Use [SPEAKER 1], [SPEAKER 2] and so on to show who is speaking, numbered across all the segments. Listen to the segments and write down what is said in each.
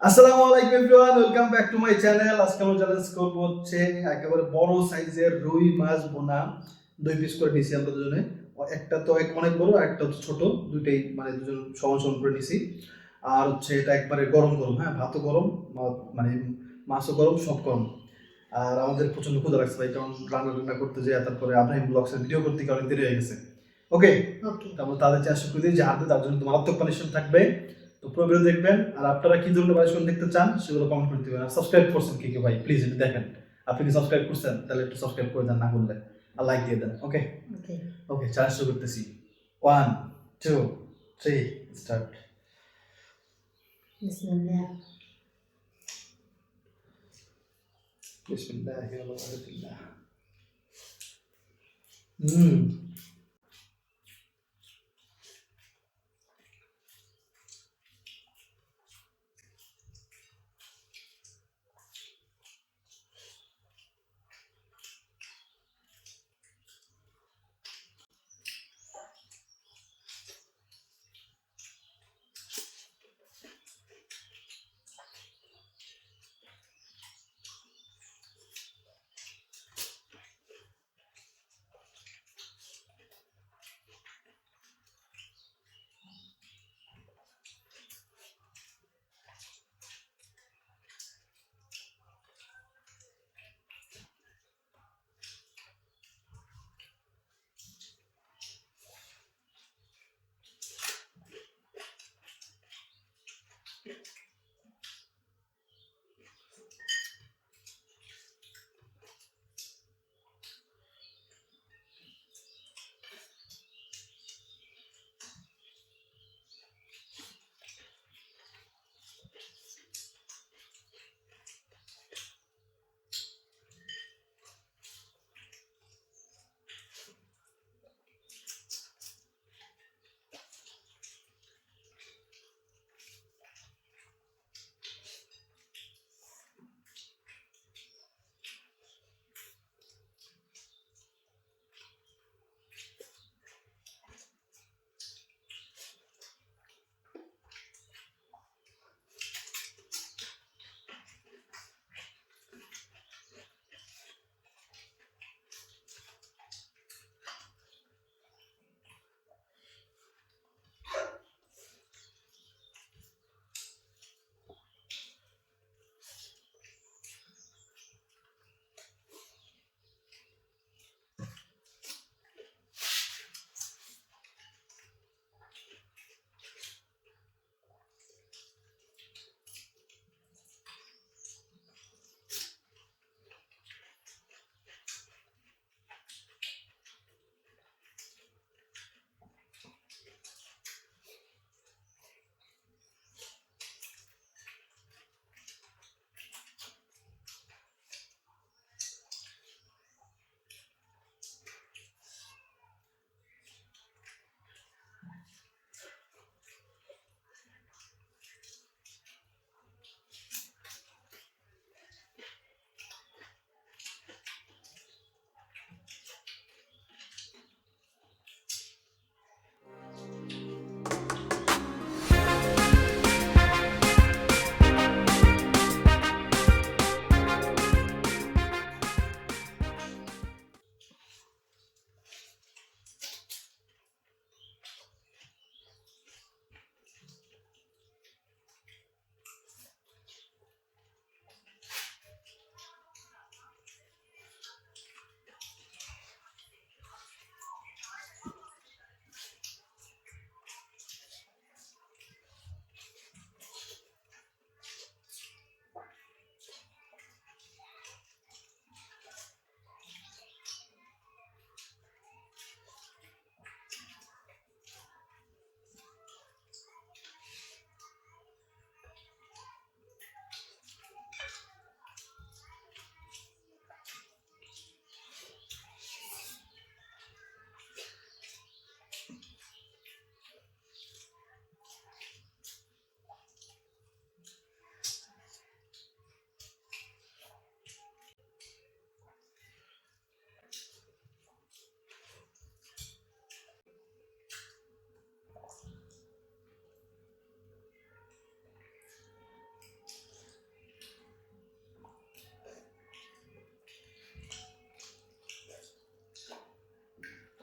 [SPEAKER 1] আসসালামু আলাইকুম everyone welcome back to my channel. আজকে আমরা চ্যালেঞ্জ করব হচ্ছে একেবারে বড় সাইজের রুই মাছ বোনা দুই পিস করে নিছি আমরা দুজনে। একটা তো এক অনেক বড় একটা হচ্ছে ছোট দুইটাই মানে দুজন সমান সমান করে নিছি। আর হচ্ছে এটা একবারে গরম গরম হ্যাঁ ভাতও গরম মানে মাছও গরম সব গরম। আর আমাদের প্রচণ্ড ক্ষুধা লাগছে ভাই কারণ রান্না রান্না করতে যাই তারপরে আব্রাহিম ব্লগসের ভিডিও করতে গিয়ে অনেক দেরি হয়ে গেছে। ওকে তারপর তাদের চেষ্টা করে দিই যে হাতে তার জন্য মারাত্মক পানিশমেন্ট থাকবে। তো পুরো ভিডিও দেখবেন। আর আপনারা কি ধরনের পানিশমেন্ট দেখতে চান সেগুলো কমেন্ট করে দিবেন। আর সাবস্ক্রাইব করছেন কি কি ভাই? প্লিজ এটা দেখেন। আপনি কি সাবস্ক্রাইব করছেন তাহলে একটু সাবস্ক্রাইব করে দেন না করলে আর লাইক দিয়ে দেন ওকে
[SPEAKER 2] ওকে
[SPEAKER 1] ওকে চ্যালেঞ্জ শুরু করতেছি। ওয়ান টু থ্রি স্টার্ট
[SPEAKER 2] বিসমিল্লাহ
[SPEAKER 1] বিসমিল্লাহিররহমানিররহিম হুম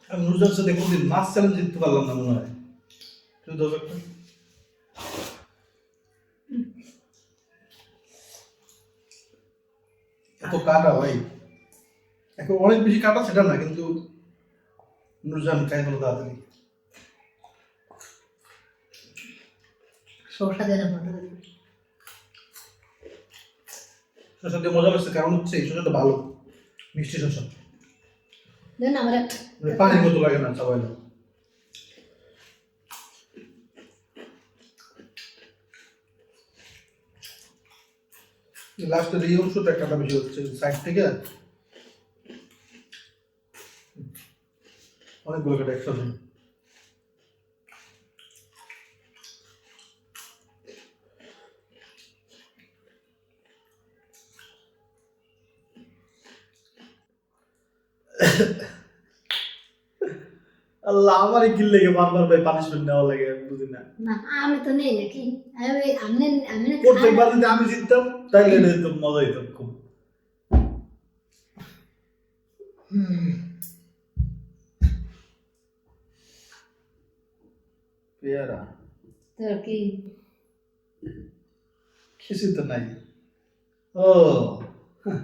[SPEAKER 1] আমি সাথে কোনদিন মাছ চ্যালেঞ্জ জিততে পারলাম না মনে হয়। দশ একটা। এত কাটা ভাই। এখন অনেক বেশি কাটা সেটা না কিন্তু নুরজান খাই হলো তাড়াতাড়ি। দিয়ে মজা লাগছে কারণ হচ্ছে এই শসাটা ভালো। মিষ্টি শসা
[SPEAKER 2] দেখুন আমরা
[SPEAKER 1] মানে পানির মতো লাগে না সবাই লাস্টের এই অংশটা কাটা বেশি হচ্ছে সাইড থেকে। অনেকগুলো কাটা একসাথে আল্লাহ আমারই কিল লেগে বারবার ভাই পানিশমেন্ট নেওয়া লাগে বুঝি না?
[SPEAKER 2] আমি তো নেই নাকি? আমি আমি
[SPEAKER 1] প্রত্যেকবার যদি আমি জিততাম এটা তো মজা হইতাম খুব। পেয়ারা।
[SPEAKER 2] তোর কি?
[SPEAKER 1] কিছু তো নাই। ও হ্যাঁ।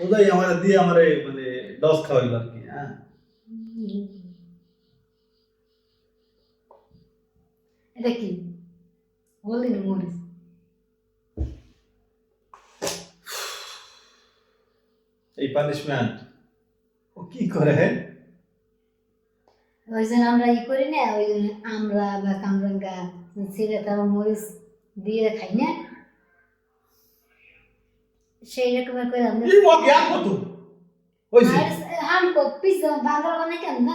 [SPEAKER 1] ওটাই আমার দিয়ে আমার মানে ডস খাওয়াইল আর কি হ্যাঁ।
[SPEAKER 2] এটা কি? বললি না মরিস
[SPEAKER 1] এই পানিশমেন্ট ও কি করে?
[SPEAKER 2] ওই জন্য আমরা ই করি না ওই জন্য আমরা বা কামরাঙ্গা ছেলে তার মরিচ দিয়ে খাই না। সেই রকমের করে আমরা
[SPEAKER 1] এই ওকে আর কত? হইছে
[SPEAKER 2] হাম কো পিস বাংলা বানাই কেন না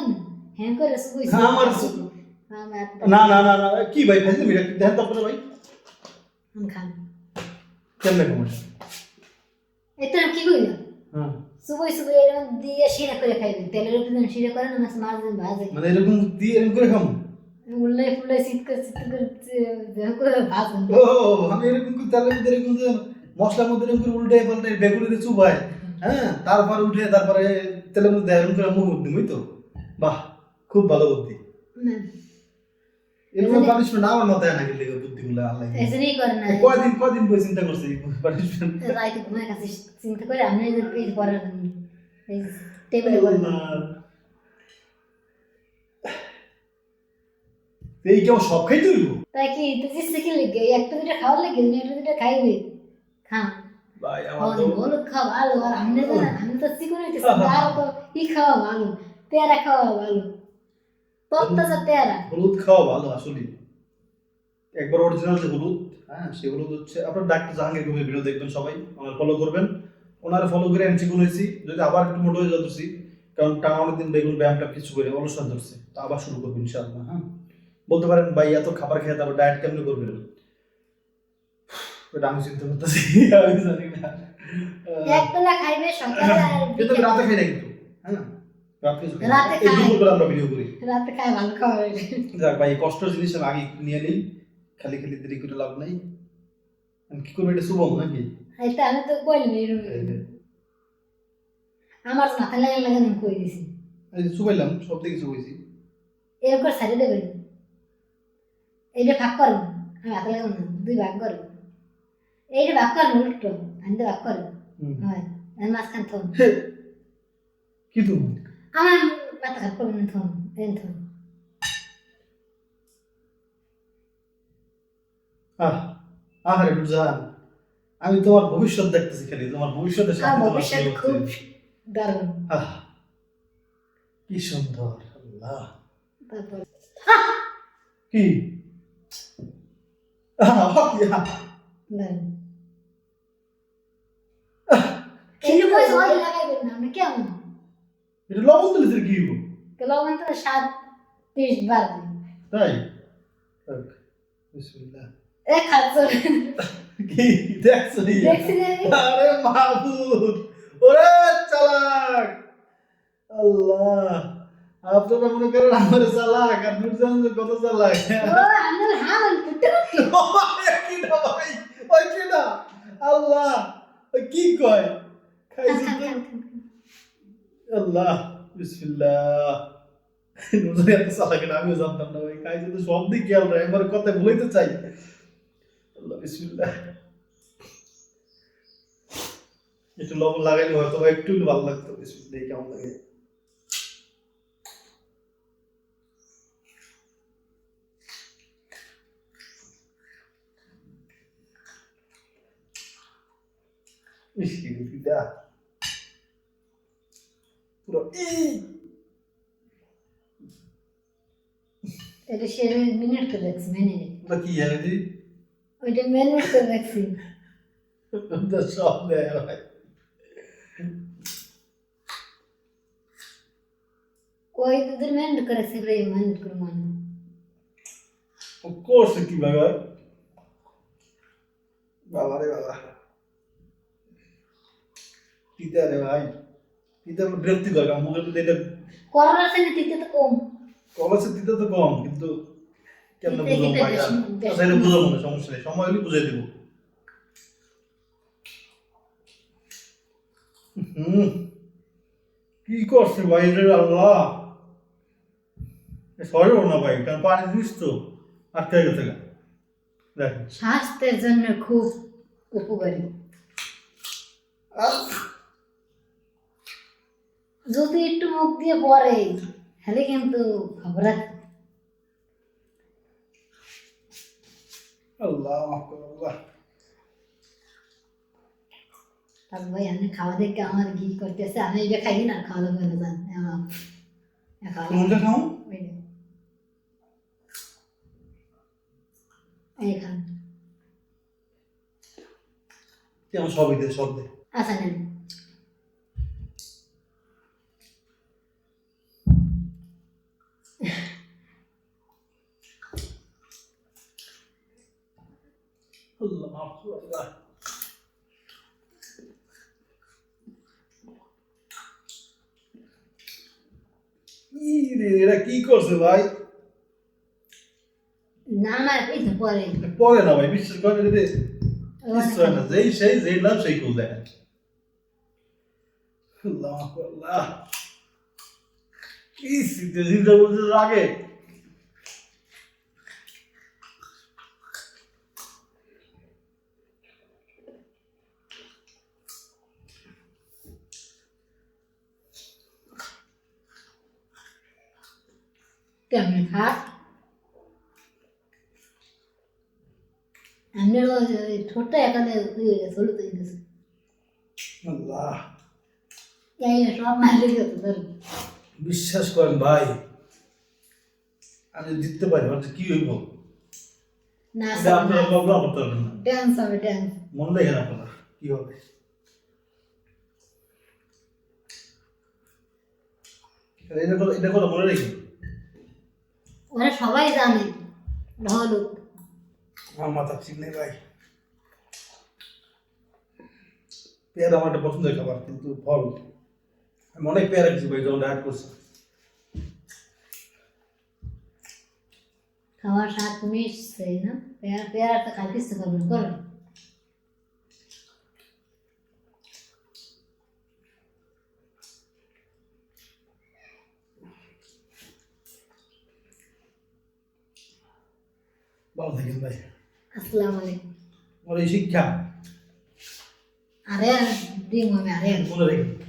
[SPEAKER 2] হ্যাঁ করে
[SPEAKER 1] হ্যাঁ, আমার হ্যাঁ, না না না না কি ভাই ভাই তুমি দেখেন তো ভাই। কেমনে কমন
[SPEAKER 2] এটা কি কইল?
[SPEAKER 1] হ্যাঁ।
[SPEAKER 2] সুবই সুবই এরকম দিয়ে শিরা করে খাইবেন তেলের উপর যখন শিরা করেন মাছ মাছ দিন ভাজে।
[SPEAKER 1] মানে এরকম দিয়ে এরকম করে খাম
[SPEAKER 2] উল্লে ফুলে শীত করে শীত করে করে
[SPEAKER 1] ও আমি এরকম করে তেলের মধ্যে এরকম মশলার মধ্যে এরকম করে উল্টে পাল্টে বেগুনের চুবায় হ্যাঁ তারপর উঠে তারপরে তেলের মধ্যে এরকম করে মুখ দিবই তো। বাহ খুব ভালো বুদ্ধি।
[SPEAKER 2] না
[SPEAKER 1] এরকম পানিশমেন্ট আমার না। বই চিন্তা
[SPEAKER 2] এই
[SPEAKER 1] কেউ সব খাই
[SPEAKER 2] তাই কি তুই জিনিস কি একটা দুটো খাওয়ার লাগে একটা খাইবে খা
[SPEAKER 1] ভাই আমার তো
[SPEAKER 2] বল ভালো আর তো আমরা তো তো ই খাওয়া ভালো তেরা খাওয়া ভালো। তত্তাজা পেয়ারা।
[SPEAKER 1] হলুদ খাওয়া ভালো আসলে একবার অরিজিনাল যে হলুদ হ্যাঁ সেই হলুদ হচ্ছে আপনার ডাক্তার জাহাঙ্গীর কবির ভিডিও দেখবেন সবাই আমার ফলো করবেন। ওনার ফলো করে আমি চিকুন হয়েছি যদি আবার একটু মোটো হয়ে যাচ্ছি কারণ টানা অনেকদিন বেগুন ব্যায়ামটা কিছু করে অলসা ধরছে তো আবার শুরু করব ইনশাআল্লাহ হ্যাঁ। বলতে পারেন ভাই এত খাবার খেয়ে তারপর ডায়েট কেমনি করবেন? ওটা আমি চিন্তা করতেছি আমি জানি না। আহ,
[SPEAKER 2] খাইবে সকালে
[SPEAKER 1] কিন্তু রাতে খাই না কিন্তু। আমরা ভিডিও করি।
[SPEAKER 2] রাতে খাই ভালো খাওয়া
[SPEAKER 1] যাক ভাই কষ্টের জিনিস আমি আগে নিয়ে নিই। খালি খালি দেরি করে লাভ নাই। আমি কি করব এটা শুভম নাকি?
[SPEAKER 2] এটা আমি তো কইলাম আমার তো মাথা লাগে লাগে আমি কই দিছি?
[SPEAKER 1] এই শুভাইলাম সব
[SPEAKER 2] এরকম দেবেন এইটা ভাগ করো। আমি মাথা লাগাবো না দুই ভাগ করো। এইটা ভাগ করো উল্টো। আমি তো ভাগ করো। হয় মাঝখান
[SPEAKER 1] কি তুমি
[SPEAKER 2] আমার মাথা খারাপ করবেন থম এন থম।
[SPEAKER 1] আহ আহারে বুঝান আমি তোমার ভবিষ্যৎ দেখতেছি খালি তোমার ভবিষ্যতের সাথে
[SPEAKER 2] ভবিষ্যৎ খুব দারুণ।
[SPEAKER 1] আহ কি সুন্দর আল্লাহ।
[SPEAKER 2] তারপর
[SPEAKER 1] কি?
[SPEAKER 2] কেমন?
[SPEAKER 1] এটা লবণ দিলে কি হইব?
[SPEAKER 2] লবণ তো তিরিশ বার দিন।
[SPEAKER 1] তাই? বিসমিল্লাহ।
[SPEAKER 2] এ খাচ্ছ।
[SPEAKER 1] কি দেখছ? আরে মাহবুব ওরে চালাক। আল্লাহ আপনারা মনে করেন আমার চালাক আর নুরজান কত চালাক।
[SPEAKER 2] ও
[SPEAKER 1] ভাই, ওই কি না আল্লাহ কি কয়? খাইছি আল্লাহ, বিসমিল্লাহ। নুজুরি এত চালাক এটা আমিও জানতাম না ভাই। খাইছে তো সব দিক খেয়াল রাখে আমার কথা বলতে চাই। আল্লাহ, বিসমিল্লাহ। একটু লবণ লাগাইলে হয়তো একটু ভালো লাগতো। বিসমিল্লাহ কেমন লাগে? পিঠা পুরো এই।
[SPEAKER 2] এটা সে মিনিট করে রাখছি মিনিট
[SPEAKER 1] ওটা কি জানি তুই
[SPEAKER 2] ওইটা মিনিট করে রাখছি
[SPEAKER 1] ওটা সব দেয়
[SPEAKER 2] ওই দুদিন মিনিট করে এই মিনিট করে মানে।
[SPEAKER 1] করছে কি ভাই ভাই? বাবা। রে বাবা পিতা রে ভাই? পিতা বিরক্তি করে আমার মুখের মধ্যে এটা
[SPEAKER 2] করলার সঙ্গে তিতে তো কম।
[SPEAKER 1] কলেজে দিতে তো কম কিন্তু কেমন বুঝলাম
[SPEAKER 2] বেশি
[SPEAKER 1] আচ্ছা এটা বুঝাবো না সমস্যা নেই। সময় হলে বুঝাই দেবো। হুম। কি করছে ভাই রে আল্লাহ? সরে না ভাই কারণ পানি দিস তো। আটকে গেছে। দেখ
[SPEAKER 2] স্বাস্থ্যের জন্য খুব উপকারী। যদি একটু মুখ দিয়ে পরে তাহলে কিন্তু খবর আছে
[SPEAKER 1] আল্লাহ আল্লাহ
[SPEAKER 2] তারপর ভাই আমি খাওয়া দেখে আমার ঘি করতেছে? আমি এটা খাই না খাওয়া দাওয়া করে যান।
[SPEAKER 1] সবই দে সব দে।
[SPEAKER 2] আচ্ছা নেন।
[SPEAKER 1] এরা কি করছে ভাই
[SPEAKER 2] না না তো পরে
[SPEAKER 1] পরে না ভাই বিশ্বাস করে রে হয় না যেই সেই যেই লাভ সেই কুল দেখেন আল্লাহ আল্লাহ কি সিদ্ধ সিদ্ধ বলতে আগে
[SPEAKER 2] কেমন খাট আমি ছোট্ট একালে হলুদ হয়ে গেছে।
[SPEAKER 1] আল্লাহ।
[SPEAKER 2] এই সব মারলে গেছে ধরুন
[SPEAKER 1] বিশ্বাস করেন ভাই আমি জিততে পারি মানে কি হইব?
[SPEAKER 2] না
[SPEAKER 1] আপনারা কল্পনা করতে পারবেন না।
[SPEAKER 2] ড্যান্স হবে ড্যান্স
[SPEAKER 1] মনে দেখেন আপনারা কি হবে। এটা এটা কথা মনে রেখে?
[SPEAKER 2] ওরা সবাই জানে হলুদ
[SPEAKER 1] আমার মাথা ঠিক নেই ভাই। পেয়ারা আমার একটা পছন্দের খাবার কিন্তু ফল। আমি অনেক পেয়ারা খেয়েছি ভাই যখন ডায়েট করছি।
[SPEAKER 2] খাওয়ার স্বাদ মিশছে না? পেয়ারা পেয়ারা তো খাইতে ইচ্ছে করবে না, করবে
[SPEAKER 1] ভালো থাকেন ভাই
[SPEAKER 2] আসসালামু আলাইকুম।
[SPEAKER 1] এই শিক্ষা?
[SPEAKER 2] আরে দিন আমি আরে
[SPEAKER 1] মনে রেখে।